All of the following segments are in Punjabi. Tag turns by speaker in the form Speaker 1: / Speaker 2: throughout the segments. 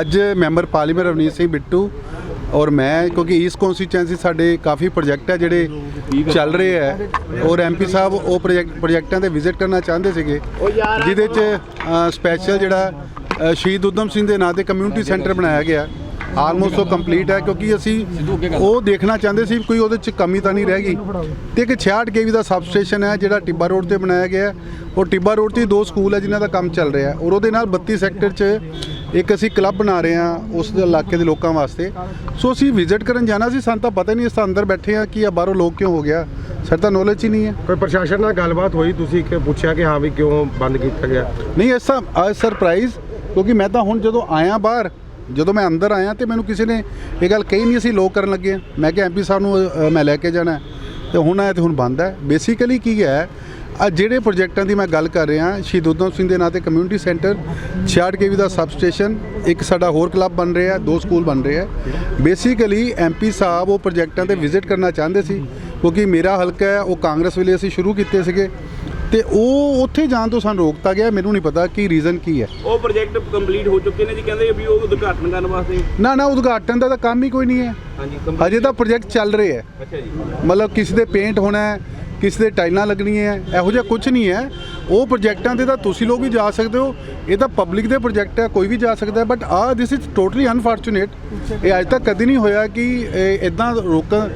Speaker 1: ਅੱਜ ਮੈਂਬਰ ਪਾਰਲੀਮੈਂਟ ਰਵਨੀਤ ਸਿੰਘ ਬਿੱਟੂ ਔਰ ਮੈਂ, ਕਿਉਂਕਿ ਈਸਟ ਕਨਸਟੀਚੁਐਂਸੀ ਸਾਡੇ ਕਾਫੀ ਪ੍ਰੋਜੈਕਟ ਹੈ ਜਿਹੜੇ ਚੱਲ ਰਹੇ ਹੈ ਔਰ ਐਮਪੀ ਸਾਹਿਬ ਉਹ ਪ੍ਰੋਜੈਕਟ ਪ੍ਰੋਜੈਕਟਾਂ ਤੇ ਵਿਜ਼ਿਟ ਕਰਨਾ ਚਾਹੁੰਦੇ ਸੀਗੇ। ਜਿਹਦੇ ਚ ਸਪੈਸ਼ਲ ਜਿਹੜਾ ਸ਼ਹੀਦ ਉਦਮ ਸਿੰਘ ਦੇ ਨਾਂ ਤੇ ਕਮਿਊਨਿਟੀ ਸੈਂਟਰ ਬਣਾਇਆ ਗਿਆ। ਆਲਮੋਸਟ ਉਹ ਕੰਪਲੀਟ ਹੈ ਕਿਉਂਕਿ ਅਸੀਂ ਉਹ ਦੇਖਣਾ ਚਾਹੁੰਦੇ ਸੀ ਕੋਈ ਉਹਦੇ ਚ ਕਮੀ ਤਾਂ ਨਹੀਂ ਰਹਿ ਗਈ। ਤੇ ਇੱਕ 66 ਕੇਵੀ ਦਾ ਸਬ ਸਟੇਸ਼ਨ ਹੈ ਜਿਹੜਾ ਟਿੱਬਾ ਰੋਡ ਤੇ ਬਣਾਇਆ ਗਿਆ। ਔਰ ਟਿੱਬਾ ਰੋਡ ਤੇ ਹੀ ਦੋ ਸਕੂਲ ਹੈ ਜਿਨ੍ਹਾਂ ਦਾ ਕੰਮ ਚੱਲ ਰਿਹਾ। ਔਰ ਉਹਦੇ ਨਾਲ 32 ਸੈਕਟਰ 'ਚ ਇੱਕ ਅਸੀਂ ਕਲੱਬ ਬਣਾ ਰਹੇ ਹਾਂ ਉਸ ਦੇ ਇਲਾਕੇ ਦੇ ਲੋਕਾਂ ਵਾਸਤੇ। ਸੋ ਅਸੀਂ ਵਿਜ਼ਿਟ ਕਰਨ ਜਾਣਾ ਸੀ ਸਾਨੂੰ ਤਾਂ ਪਤਾ ਨਹੀਂ ਇਸ ਤਾਂ ਅੰਦਰ ਬੈਠੇ ਆ ਕਿ ਆ ਬਾਹਰੋਂ ਲੋਕ ਕਿਉਂ ਹੋ ਗਿਆ। ਸਾਡੇ ਤਾਂ ਨੌਲੇਜ ਹੀ ਨਹੀਂ ਹੈ।
Speaker 2: ਕੋਈ ਪ੍ਰਸ਼ਾਸਨ ਨਾਲ ਗੱਲਬਾਤ ਹੋਈ ਤੁਸੀਂ ਕਿ ਪੁੱਛਿਆ ਕਿ ਹਾਂ ਵੀ ਕਿਉਂ ਬੰਦ ਕੀਤਾ ਗਿਆ?
Speaker 1: ਨਹੀਂ ਐਸਾ ਆ ਸਰਪ੍ਰਾਈਜ਼ ਕਿਉਂਕਿ ਮੈਂ ਤਾਂ ਹੁਣ ਜਦੋਂ ਆਇਆ ਬਾਹਰ ਜਦੋਂ ਮੈਂ ਅੰਦਰ ਆਇਆ ਤੇ ਮੈਨੂੰ ਕਿਸੇ ਨੇ ਇਹ ਗੱਲ ਕਹੀ ਨਹੀਂ ਅਸੀਂ ਲੋਕ ਕਰਨ ਲੱਗੇ। ਮੈਂ ਕਿਹਾ ਐਮਪੀ ਸਾਹਿਬ ਨੂੰ ਮੈਂ ਲੈ ਕੇ ਜਾਣਾ। ਤੇ ਹੁਣ ਆਇਆ ਤੇ ਹੁਣ ਬੰਦ ਹੈ। ਬੇਸਿਕਲੀ ਕੀ ਹੈ ਆ ਜਿਹੜੇ ਪ੍ਰੋਜੈਕਟਾਂ ਦੀ ਮੈਂ ਗੱਲ ਕਰ ਰਿਹਾ ਸ਼ਹੀਦ ਉਦਮ ਸਿੰਘ ਦੇ ਨਾਂ ਤੇ ਕਮਿਊਨਿਟੀ ਸੈਂਟਰ 66 ਕੇਵੀ ਦਾ ਸਬ ਸਟੇਸ਼ਨ ਇੱਕ ਸਾਡਾ ਹੋਰ ਕਲੱਬ ਬਣ ਰਿਹਾ ਦੋ ਸਕੂਲ ਬਣ ਰਹੇ ਆ। ਬੇਸਿਕਲੀ ਐਮਪੀ ਸਾਹਿਬ ਉਹ ਪ੍ਰੋਜੈਕਟਾਂ ਤੇ ਵਿਜ਼ਿਟ ਕਰਨਾ ਚਾਹੁੰਦੇ ਸੀ ਕਿਉਂਕਿ ਮੇਰਾ ਹਲਕਾ ਹੈ ਉਹ ਕਾਂਗਰਸ ਵੇਲੇ ਅਸੀਂ ਸ਼ੁਰੂ ਕੀਤੇ ਸੀਗੇ। ਤੇ ਉਹ ਉੱਥੇ ਜਾਣ ਤੋਂ ਸਾਨੂੰ ਰੋਕਤਾ ਗਿਆ ਮੈਨੂੰ ਨਹੀਂ ਪਤਾ ਕੀ ਰੀਜ਼ਨ ਕੀ ਹੈ।
Speaker 3: ਉਹ ਪ੍ਰੋਜੈਕਟ ਕੰਪਲੀਟ ਹੋ ਚੁੱਕੇ ਨੇ ਜੀ ਕਹਿੰਦੇ ਵੀ ਉਹ ਉਦਘਾਟਨ ਕਰਨ ਵਾਸਤੇ।
Speaker 1: ਨਾ ਨਾ ਉਦਘਾਟਨ ਦਾ ਤਾਂ ਕੰਮ ਹੀ ਕੋਈ ਨਹੀਂ ਹੈ।
Speaker 3: ਹਾਂਜੀ
Speaker 1: ਹਜੇ ਤਾਂ ਪ੍ਰੋਜੈਕਟ ਚੱਲ ਰਹੇ ਹੈ।
Speaker 3: ਅੱਛਾ ਜੀ।
Speaker 1: ਮਤਲਬ ਕਿਸੇ ਦੇ ਪੇਂਟ ਹੋਣਾ ਹੈ ਕਿਸੇ ਦੇ ਟਾਈਲਾਂ ਲੱਗਣੀਆਂ ਹੈ ਇਹੋ ਜਿਹਾ ਕੁਝ ਨਹੀਂ ਹੈ। ਉਹ ਪ੍ਰੋਜੈਕਟਾਂ ਤੇ ਤਾਂ ਤੁਸੀਂ ਲੋਕ ਵੀ ਜਾ ਸਕਦੇ ਹੋ। ਇਹ ਤਾਂ ਪਬਲਿਕ ਦੇ ਪ੍ਰੋਜੈਕਟ ਹੈ ਕੋਈ ਵੀ ਜਾ ਸਕਦਾ ਬਟ ਆ ਦਿਸ ਇਜ਼ ਟੋਟਲੀ ਅਨਫੋਰਚੂਨੇਟ ਇਹ ਅੱਜ ਤੱਕ ਕਦੀ ਨਹੀਂ ਹੋਇਆ ਕਿ ਇਦਾਂ ਰੋਕਣ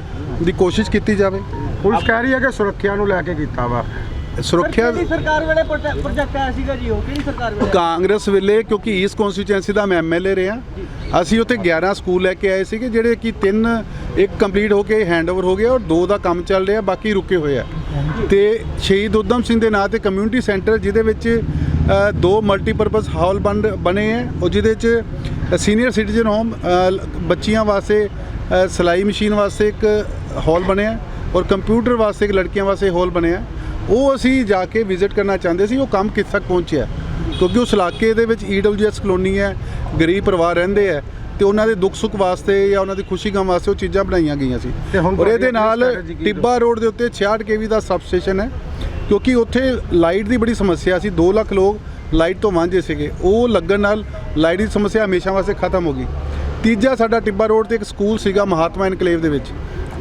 Speaker 1: ਦੀ ਕੋਸ਼ਿਸ਼ ਕੀਤੀ ਜਾਵੇ।
Speaker 2: ਪੁਲਿਸ ਕਹਿ ਰਹੀ ਹੈ ਕਿ ਸੁਰੱਖਿਆ ਨੂੰ ਲੈ ਕੇ ਕੀਤਾ ਵਾ।
Speaker 1: ਸੁਰੱਖਿਆ
Speaker 4: ਕਿਹੜੀ ਸਰਕਾਰ ਵੇਲੇ ਪ੍ਰੋਜੈ- ਪ੍ਰੋਜੈਕਟ ਆਇਆ ਸੀਗਾ ਜੀ? ਉਹ ਕਿਹੜੀ ਸਰਕਾਰ ਵੇਲੇ
Speaker 1: ਕਾਂਗਰਸ ਵੇਲੇ ਕਿਉਂਕਿ ਈਸਟ ਕਨਸਟੀਚੁਐਂਸੀ ਦਾ ਮੈਂ ਐਮਐਲਏ ਰਿਹਾ। ਅਸੀਂ ਉੱਥੇ 11 ਸਕੂਲ ਲੈ ਕੇ ਆਏ ਸੀਗੇ ਜਿਹੜੇ ਕਿ ਤਿੰਨ ਇੱਕ ਕੰਪਲੀਟ ਹੋ ਕੇ ਹੈਂਡਓਵਰ ਹੋ ਗਿਆ ਔਰ ਦੋ ਦਾ ਕੰਮ ਚੱਲ ਰਿਹਾ ਬਾਕੀ ਰੁਕੇ ਹੋਏ ਆ। ਤੇ ਸ਼ਹੀਦ ਉਦਮ ਸਿੰਘ ਦੇ ਨਾਂ ਤੇ ਕਮਿਊਨਿਟੀ ਸੈਂਟਰ ਜਿਹਦੇ ਵਿੱਚ ਅ, ਦੋ ਮਲਟੀਪਰਪਸ ਹਾਲ ਬਣ ਬਣੇ ਹੈ ਉਹ ਜਿਹਦੇ ਚ ਸੀਨੀਅਰ ਸਿਟੀਜ਼ਨ ਹੋਮ ਬੱਚੀਆਂ ਵਾਸਤੇ ਅ, ਸਿਲਾਈ ਮਸ਼ੀਨ ਵਾਸਤੇ ਇੱਕ ਹਾਲ ਬਣਿਆ ਔਰ ਕੰਪਿਊਟਰ ਵਾਸਤੇ ਇੱਕ ਲੜਕੀਆਂ ਵਾਸਤੇ ਹਾਲ ਬਣਿਆ। ਉਹ ਅਸੀਂ ਜਾ ਕੇ ਵਿਜ਼ਿਟ ਕਰਨਾ ਚਾਹੁੰਦੇ ਸੀ ਉਹ ਕੰਮ ਕਿੱਥੇ ਤੱਕ ਪਹੁੰਚਿਆ? ਕਿਉਂਕਿ ਉਸ ਇਲਾਕੇ ਦੇ ਵਿੱਚ ਈਡਬਲਯੂਐਸ ਕਲੋਨੀ ਹੈ ਗਰੀਬ ਪਰਿਵਾਰ ਰਹਿੰਦੇ ਆ ਤੇ ਉਹਨਾਂ ਦੇ ਦੁੱਖ ਸੁੱਖ ਵਾਸਤੇ ਜਾਂ ਉਹਨਾਂ ਦੀ ਖੁਸ਼ੀ ਗਮ ਵਾਸਤੇ ਉਹ ਚੀਜ਼ਾਂ ਬਣਾਈਆਂ ਗਈਆਂ ਸੀ। ਔਰ ਇਹਦੇ ਨਾਲ ਟਿੱਬਾ ਰੋਡ ਦੇ ਉੱਤੇ 66 ਕੇਵੀ ਦਾ ਸਬ ਸਟੇਸ਼ਨ ਹੈ ਕਿਉਂਕਿ ਉੱਥੇ ਲਾਈਟ ਦੀ ਬੜੀ ਸਮੱਸਿਆ ਸੀ 2 ਲੱਖ ਲੋਕ ਲਾਈਟ ਤੋਂ ਵਾਂਝੇ ਸੀਗੇ। ਉਹ ਲੱਗਣ ਨਾਲ ਲਾਈਟ ਦੀ ਸਮੱਸਿਆ ਹਮੇਸ਼ਾ ਵਾਸਤੇ ਖਤਮ ਹੋ ਗਈ। ਤੀਜਾ ਸਾਡਾ ਟਿੱਬਾ ਰੋਡ ਤੇ ਇੱਕ ਸਕੂਲ ਸੀਗਾ ਮਹਾਤਮਾ ਇਨਕਲੇਵ ਦੇ ਵਿੱਚ।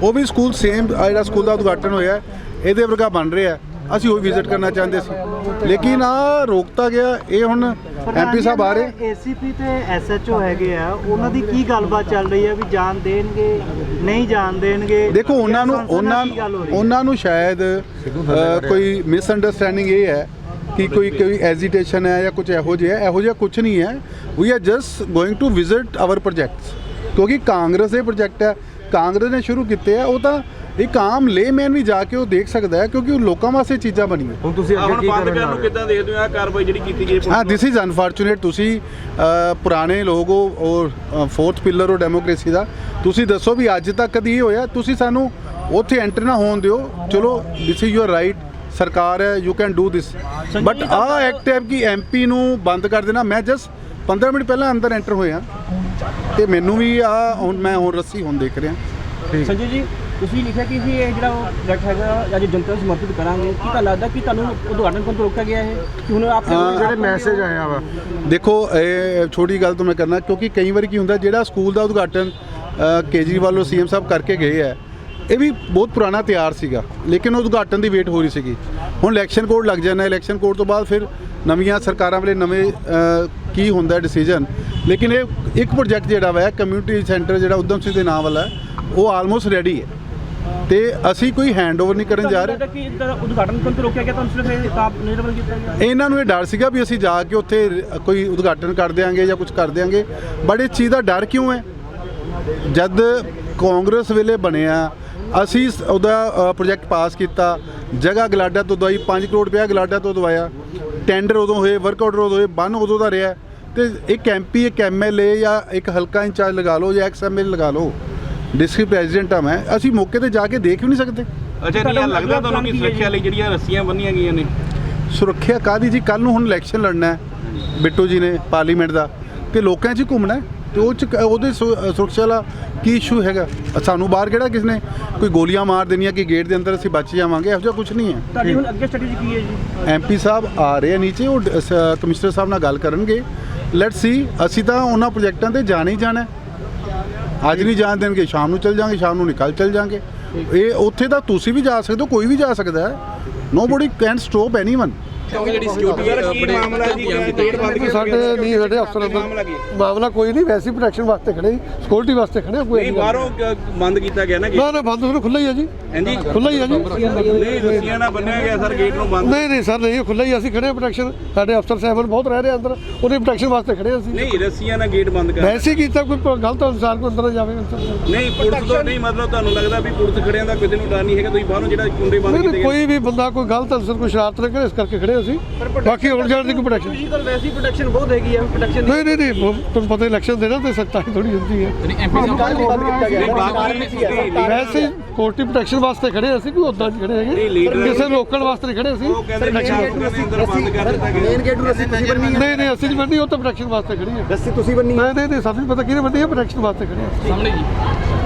Speaker 1: ਉਹ ਵੀ ਸਕੂਲ ਸੇਮ ਜਿਹੜਾ ਸਕੂਲ ਦਾ ਉਦਘਾਟਨ ਹੋਇਆ ਇਹਦੇ ਵਰਗਾ ਬਣ ਰਿਹਾ। ਅਸੀਂ ਉਹ ਵਿਜ਼ਿਟ ਕਰਨਾ ਚਾਹੁੰਦੇ ਸੀ। ਲੇਕਿਨ ਆ ਰੋਕਤਾ ਗਿਆ। ਇਹ ਹੁਣ ਐਮਪੀ ਸਾਹਿਬ ਆ ਰਹੇ।
Speaker 4: ਏਸੀਪੀ ਤੇ ਐਸਐਚਓ ਹੈਗੇ ਆ। ਉਹਨਾਂ ਦੀ ਕੀ ਗੱਲਬਾਤ ਚੱਲ ਰਹੀ ਹੈ ਵੀ ਜਾਣ ਦੇਣਗੇ ਨਹੀਂ ਜਾਣ ਦੇਣਗੇ?
Speaker 1: ਦੇਖੋ ਉਹਨਾਂ ਨੂੰ ਉਹਨਾਂ? ਉਹਨਾਂ ਨੂੰ ਸ਼ਾਇਦ ਕੋਈ ਮਿਸਅੰਡਰਸਟੈਂਡਿੰਗ ਇਹ ਹੈ ਕਿ ਕੋਈ ਕੋਈ ਐਜੀਟੇਸ਼ਨ ਹੈ ਜਾਂ ਕੁਝ ਇਹੋ ਜਿਹਾ ਹੈ। ਇਹੋ ਜਿਹਾ ਕੁਝ ਨਹੀਂ ਹੈ। We are just going to visit our projects ਕਿਉਂਕਿ ਕਾਂਗਰਸ ਦੇ ਪ੍ਰੋਜੈਕਟ ਹੈ। ਕਾਂਗਰਸ ਨੇ ਸ਼ੁਰੂ ਕੀਤੇ ਆ। ਉਹ ਤਾਂ ਇੱਕ ਆਮ ਲੇਮੈਨ ਵੀ ਜਾ ਕੇ ਉਹ ਦੇਖ ਸਕਦਾ ਹੈ ਕਿਉਂਕਿ ਉਹ ਲੋਕਾਂ ਵਾਸਤੇ ਚੀਜ਼ਾਂ ਬਣੀਆਂ।
Speaker 2: ਹੁਣ ਤੁਸੀਂ ਅੱਗੇ ਕੀ ਕਰਨ
Speaker 3: ਨੂੰ ਕਿੱਦਾਂ ਦੇਖਦੇ ਹੋ? ਆ ਕਾਰਵਾਈ ਜਿਹੜੀ ਕੀਤੀ ਗਈ
Speaker 1: ਹਾਂ ਦਿਸ ਇਜ਼ ਅਨਫੋਰਚੂਨੇਟ ਤੁਸੀਂ ਪੁਰਾਣੇ ਲੋਕ ਹੋ ਔਰ ਫੋਰਥ ਪਿਲਰ ਹੋ ਡੈਮੋਕ੍ਰੇਸੀ ਦਾ। ਤੁਸੀਂ ਦੱਸੋ ਵੀ ਅੱਜ ਤੱਕ ਕਦੀ ਇਹ ਹੋਇਆ? ਤੁਸੀਂ ਸਾਨੂੰ ਉੱਥੇ ਐਂਟਰ ਨਾ ਹੋਣ ਦਿਓ। ਚਲੋ ਦਿਸ ਇਜ਼ ਯੋਰ ਰਾਈਟ ਸਰਕਾਰ ਹੈ you can do this but a act ਹੈ ਕਿ ਐਮਪੀ ਨੂੰ ਬੰਦ ਕਰ ਦੇਣਾ। ਮੈਂ ਜਸਟ 15 ਮਿੰਟ ਪਹਿਲਾਂ ਅੰਦਰ ਐਂਟਰ ਹੋਇਆ। ਤੇ ਮੈਨੂੰ ਵੀ ਆ ਹੁਣ ਮੈਂ ਹੁਣ ਰੱਸੀ ਹੁਣ ਦੇਖ ਰਿਹਾ।
Speaker 5: ਸੰਜੇ ਜੀ ਤੁਸੀਂ ਲਿਖਿਆ ਕਿ ਜੀ ਇਹ ਜਿਹੜਾ ਪ੍ਰੋਜੈਕਟ ਹੈਗਾ ਅੱਜ ਜਨਤਾ ਨੂੰ ਸਮਰਪਿਤ ਕਰਾਂਗੇ? ਕੀ ਤਾਂ ਲੱਗਦਾ ਕਿ ਤੁਹਾਨੂੰ ਉਦਘਾਟਨ ਕਰਨ ਤੋਂ ਰੋਕਿਆ ਗਿਆ ਹੈ ਕਿ ਹੁਣ ਆਪ।
Speaker 2: ਜਿਹੜੇ ਮੈਸੇਜ ਆਇਆ ਵਾ।
Speaker 1: ਦੇਖੋ ਇਹ ਛੋਟੀ ਗੱਲ ਤੋਂ ਮੈਂ ਕਰਨਾ ਕਿਉਂਕਿ ਕਈ ਵਾਰੀ ਕੀ ਹੁੰਦਾ ਜਿਹੜਾ ਸਕੂਲ ਦਾ ਉਦਘਾਟਨ ਕੇਜਰੀਵਾਲ ਵੱਲੋਂ ਸੀਐਮ ਸਾਹਿਬ ਕਰਕੇ ਗਏ ਹੈ ਇਹ ਵੀ ਬਹੁਤ ਪੁਰਾਣਾ ਤਿਆਰ ਸੀਗਾ ਲੇਕਿਨ ਉਹ ਉਦਘਾਟਨ ਦੀ ਵੇਟ ਹੋ ਰਹੀ ਸੀਗੀ। ਹੁਣ ਇਲੈਕਸ਼ਨ ਕੋਡ ਲੱਗ ਜਾਣਾ ਇਲੈਕਸ਼ਨ ਕੋਡ ਤੋਂ ਬਾਅਦ ਫਿਰ ਨਵੀਆਂ ਸਰਕਾਰਾਂ ਵੇਲੇ ਨਵੇਂ ਕੀ ਹੁੰਦਾ ਡਿਸੀਜਨ ਲੇਕਿਨ ਇਹ ਇੱਕ ਪ੍ਰੋਜੈਕਟ ਜਿਹੜਾ ਵਾ ਕਮਿਊਨਿਟੀ ਸੈਂਟਰ ਜਿਹੜਾ ਉਦਮ ਸਿੰਘ ਦੇ ਨਾਮ ਵਾਲਾ ਉਹ ਆਲਮੋਸਟ ਰੈਡੀ ਹੈ। ਤੇ ਅਸੀਂ ਕੋਈ ਹੈਂਡਓਵਰ ਨਹੀਂ ਕਰਨ ਜਾ ਰਹੇ।
Speaker 5: ਕਿ ਇਹਦਾ ਉਦਘਾਟਨ ਤੋਂ ਰੋਕਿਆ ਗਿਆ? ਤੁਹਾਨੂੰ ਸਿਰਫ ਇਹ ਤਾਂ ਨਿਰਵਲ ਕੀਤਾ ਗਿਆ?
Speaker 1: ਇਹਨਾਂ ਨੂੰ ਇਹ ਡਰ ਸੀਗਾ ਵੀ ਅਸੀਂ ਜਾ ਕੇ ਉੱਥੇ ਕੋਈ ਉਦਘਾਟਨ ਕਰ ਦਿਆਂਗੇ ਜਾਂ ਕੁਝ ਕਰ ਦਿਆਂਗੇ। ਬਟ ਇਸ ਚੀਜ਼ ਦਾ ਡਰ ਕਿਉਂ ਹੈ? ਜਦ ਕਾਂਗਰਸ ਵੇਲੇ ਬਣਿਆ ਅਸੀਂ ਉਹਦਾ ਪ੍ਰੋਜੈਕਟ ਪਾਸ ਕੀਤਾ। ਜਗ੍ਹਾ ਗਲਾਡਾ ਤੋਂ ਦਵਾਈ 5 ਕਰੋੜ ਰੁਪਇਆ ਗਲਾਡਾ ਤੋਂ ਦਵਾਇਆ। ਟੈਂਡਰ ਉਦੋਂ ਹੋਏ ਵਰਕ ਆਰਡਰ ਉਦੋਂ ਹੋਏ ਬੰਨ ਉਦੋਂ ਦਾ ਰਿਹਾ। ਤੇ ਇੱਕ ਐਮਪੀ ਇੱਕ ਐਮਐਲਏ ਜਾਂ ਇੱਕ ਹਲਕਾ ਇੰਚਾਰਜ ਲਗਾ ਲਓ ਜਾਂ ਐਕਸ ਐਮਐਲਏ ਲਗਾ ਲਓ। ਡਿਸਟ੍ਰਿਕਟ ਪ੍ਰੈਜ਼ੀਡੈਂਟ ਆ ਮੈਂ ਅਸੀਂ ਮੌਕੇ ਤੇ ਜਾ ਕੇ ਦੇਖ ਵੀ ਨਹੀਂ ਸਕਦੇ।
Speaker 3: ਅੱਛਾ ਨਹੀਂ ਲੱਗਦਾ ਤੁਹਾਨੂੰ ਕਿ ਸੁਰੱਖਿਆ ਲਈ ਜਿਹੜੀਆਂ ਰੱਸੀਆਂ ਬੰਨੀਆਂ ਗਈਆਂ ਨੇ?
Speaker 1: ਸੁਰੱਖਿਆ ਕਾਦੀ ਜੀ? ਕੱਲ ਨੂੰ ਹੁਣ ਇਲੈਕਸ਼ਨ ਲੜਨਾ ਹੈ ਬਿੱਟੂ ਜੀ ਨੇ ਪਾਰਲੀਮੈਂਟ ਦਾ। ਤੇ ਲੋਕਾਂ 'ਚ ਘੁੰਮਣਾ ਤੇ ਉਹ 'ਚ ਉਹਦੇ ਸੁਰੱਖਿਆ ਵਾਲਾ ਕੀ ਇਸ਼ੂ ਹੈਗਾ? ਸਾਨੂੰ ਬਾਹਰ ਕਿਹੜਾ ਕਿਸ ਨੇ ਕੋਈ ਗੋਲੀਆਂ ਮਾਰ ਦੇਣੀਆਂ ਕਿ ਗੇਟ ਦੇ ਅੰਦਰ ਅਸੀਂ ਬਚ ਜਾਵਾਂਗੇ? ਇਹੋ ਜਿਹਾ ਕੁਝ ਨਹੀਂ ਹੈ।
Speaker 5: ਤੁਹਾਡੀ ਹੁਣ ਅੱਗੇ ਸਟ੍ਰੈਟਜੀ ਕੀ ਹੈ ਜੀ?
Speaker 1: ਐਮਪੀ ਸਾਹਿਬ ਆ ਰਹੇ ਆ ਨੀਚੇ ਉਹ ਕਮਿਸ਼ਨਰ ਸਾਹਿਬ ਨਾਲ ਗੱਲ ਕਰਨਗੇ। ਲੈਟਸ ਸੀ ਅਸੀਂ ਤਾਂ ਉਹਨਾਂ ਪ੍ਰੋਜੈਕਟਾਂ ਤੇ ਜਾਣਾ ਹੀ ਜਾਣਾ ਹੈ। ਅੱਜ ਨਹੀਂ ਜਾਣ ਦੇਣਗੇ ਸ਼ਾਮ ਨੂੰ ਚੱਲ ਜਾਾਂਗੇ ਸ਼ਾਮ ਨੂੰ ਨਿਕਲ ਚੱਲ ਜਾਾਂਗੇ। ਇਹ ਉੱਥੇ ਤਾਂ ਤੁਸੀਂ ਵੀ ਜਾ ਸਕਦੇ ਹੋ ਕੋਈ ਵੀ ਜਾ ਸਕਦਾ ਹੈ। ਨੋਬਡੀ ਕੈਨ ਸਟਾਪ ਐਨੀਵਨ
Speaker 3: ਜਿਹੜੀ ਸਿਕਿਉਰਿਟੀ
Speaker 6: ਕੀ ਮਾਮਲਾ ਜੀ? ਗੇਟ ਬੰਦ
Speaker 7: ਕਿ ਸਾਡੇ ਨਹੀਂ ਸਾਡੇ ਅਫਸਰ
Speaker 6: ਮਾਮਲਾ ਕੀ
Speaker 7: ਅੰਦਰ ਮਾਮਲਾ ਕੋਈ ਨਹੀਂ ਵੈਸੀ ਪ੍ਰੋਟੈਕਸ਼ਨ ਵਾਸਤੇ ਖੜੇ ਸਿਕਿਉਰਿਟੀ ਵਾਸਤੇ ਖੜੇ ਹਾਂ, ਕੋਈ
Speaker 3: ਨਹੀਂ
Speaker 7: ਨਹੀਂ
Speaker 3: ਬਾਹਰੋਂ ਕ- ਬੰਦ ਕੀਤਾ ਗਿਆ ਨਾ ਗੇਟ
Speaker 7: ਨਾ ਨਾ ਬੰਦ ਹੋਣਾ ਖੁੱਲਾ ਹੀ ਹੈ ਜੀ।
Speaker 3: ਹਾਂਜੀ?
Speaker 7: ਖੁੱਲਾ ਹੀ ਹੈ ਜੀ।
Speaker 3: ਨਹੀਂ ਰੱਸੀਆਂ ਨਾਲ ਬੰਨਿਆ ਗਿਆ ਸਰ ਗੇਟ ਨੂੰ ਬੰਦ।
Speaker 7: ਨਹੀਂ ਨਹੀਂ ਸਰ ਨਹੀਂ ਖੁੱਲਾ ਹੀ ਹੈ, ਅਸੀਂ ਖੜੇ ਪ੍ਰੋਟੈਕਸ਼ਨ ਸਾਡੇ ਅਫਸਰ ਸਾਹਿਬਾਨ ਬਹੁਤ ਰਹਿ ਰਹੇ ਅੰਦਰ ਉਹਦੀ ਪ੍ਰੋਟੈਕਸ਼ਨ ਵਾਸਤੇ ਖੜੇ ਅਸੀਂ।
Speaker 3: ਨਹੀਂ ਰੱਸੀਆਂ ਨਾਲ ਗੇਟ ਬੰਦ ਕਰ।
Speaker 7: ਵੈਸੇ ਹੀ ਕੀਤਾ ਕੋਈ ਗਲਤ ਅਨੁਸਾਰ ਕੋਈ ਅੰਦਰ ਨਾ ਜਾਵੇ ਅੰਦਰ।
Speaker 3: ਨਹੀਂ ਪੁਲਿਸ ਤੋਂ ਨਹੀਂ ਮਤਲਬ ਤੁਹਾਨੂੰ ਲੱਗਦਾ ਵੀ ਪੁਲਿਸ ਖੜਿਆਂ ਦਾ ਕਿਸੇ ਨੂੰ ਡਰ ਨਹੀਂ ਹੈਗਾ ਤੁਸੀਂ ਬਾਹਰੋਂ ਜਿਹੜਾ ਕੁੰਡੇ ਬੰਦ
Speaker 7: ਨਹੀਂ
Speaker 3: ਕੀਤੇ
Speaker 7: ਨਹੀਂ
Speaker 3: ਗਏ
Speaker 7: ਕੋਈ ਵੀ ਬੰਦਾ ਕੋਈ ਗਲਤ ਅਨਸਰ ਕੋਈ ਸ਼ਰਾਰਤ ਨਾ ਕਰੇ ਇਸ ਕਰਕੇ ਖੜੇ ਅਸੀਂ ਬਾਕੀ ਹੁਣ ਜਾਣ ਦੀ ਕੋਈ ਪ੍ਰੋਟੈਕਸ਼ਨ
Speaker 5: ਫਿਜ਼ੀਕਲ ਵੈਸੀ ਪ੍ਰੋਟੈਕਸ਼ਨ ਬਹੁਤ ਹੈਗੀ ਆ ਪ੍ਰੋਟੈਕਸ਼ਨ
Speaker 7: ਨਹੀਂ ਨਹੀਂ ਨਹੀਂ ਤੁਹਾਨੂੰ ਪਤਾ ਇਲੈਕਸ਼ਨ ਦੇਣਾ ਤੇ ਸਖਤਾਈ ਥੋੜੀ ਹੁੰਦੀ ਹੈ ਵੈਸੇ ਕੋਰਟੀ ਪ੍ਰੋਟੈਕਸ਼ਨ ਵਾਸਤੇ ਖੜੇ ਅਸੀਂ ਕੋਈ ਉਦਾਂ ਨਹੀਂ ਖੜੇ ਹੈਗੇ। ਕਿਸੇ ਨੂੰ ਰੋਕਣ ਵਾਸਤੇ ਨਹੀਂ ਖੜੇ ਅਸੀਂ।
Speaker 3: ਉਹ ਕਹਿੰਦੇ ਨੇ ਗੇਟ ਨੂੰ ਅੰਦਰ ਬੰਦ ਕਰ ਦਿੱਤਾ ਗਿਆ।
Speaker 6: ਗੇਟ ਨੂੰ ਅਸੀਂ ਤੁਸੀਂ ਬੰਨੀ
Speaker 7: ਨਹੀਂ ਨਹੀਂ ਅਸੀਂ ਨਹੀਂ ਬੰਨੀ ਉਹ ਤਾਂ ਪ੍ਰੋਟੈਕਸ਼ਨ ਵਾਸਤੇ ਖੜੀ ਹੈ
Speaker 6: ਰੱਸੀ ਤੁਸੀਂ ਬੰਨੀ
Speaker 7: ਨਹੀਂ ਨਹੀਂ ਨਹੀਂ ਸਾਨੂੰ ਨਹੀਂ ਪਤਾ ਕਿਹਨੇ ਬੰਨੀ ਹੈ ਪ੍ਰੋਟੈਕਸ਼ਨ ਵਾਸਤੇ ਖੜੇ ਹਾਂ
Speaker 8: ਸਾਹਮਣੇ ਜੀ।